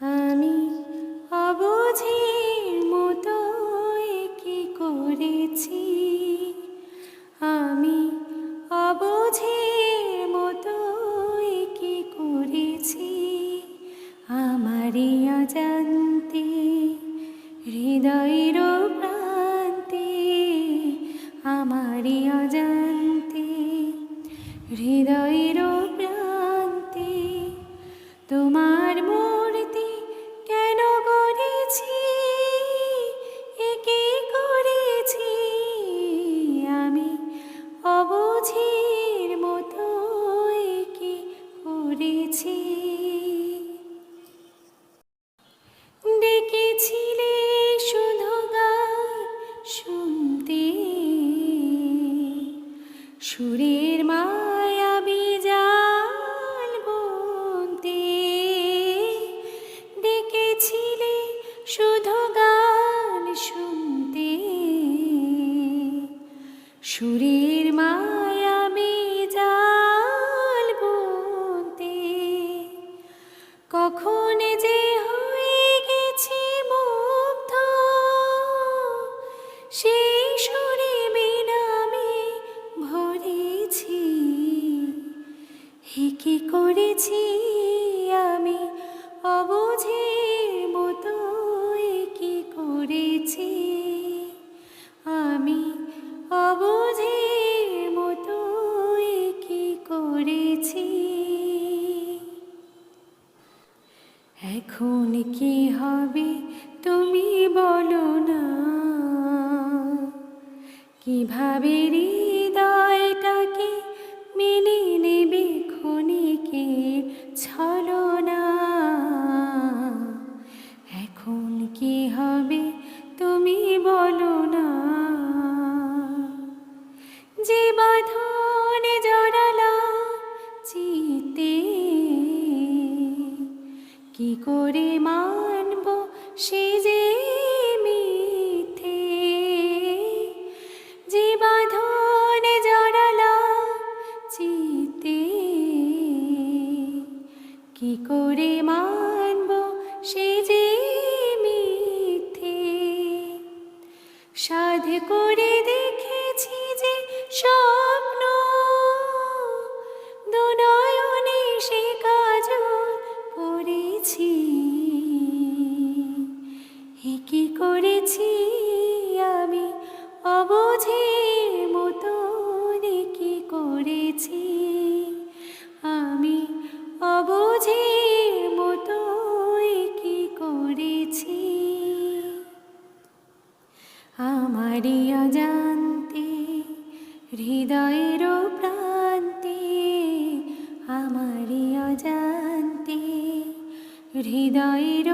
আমি অবুঝির মতো করেছি। আমি মতো করেছি। হৃদয়ের হৃদয়ের সুরের মায়া বিজাল বুনতে কখন যে হয়ে গেছি মুগ্ধ সেই সুরে বিনামে ভরেছি। হে কি করেছি আমি অবুঝের মতো? কি করেছি আমি অবুঝের এখন কি হবে তুমি বলো না? কীভাবে হৃদয়টাকে মেনে নেবে ক্ষণিকে ছলো না? এখন কি হবে তুমি বলো না? যে বাঁধনে জড়ালা চিতে কি করে মানব সে যে মিথ্যে? যে বাঁধনে জড়ালা চিতে, কি করে মানব সে যে মিথ্যে? সাধ করে দেখেছি যে স্বপ্ন আমারই অজান্তে হৃদয়ের প্রান্তে আমারই অজান্তে হৃদয়ের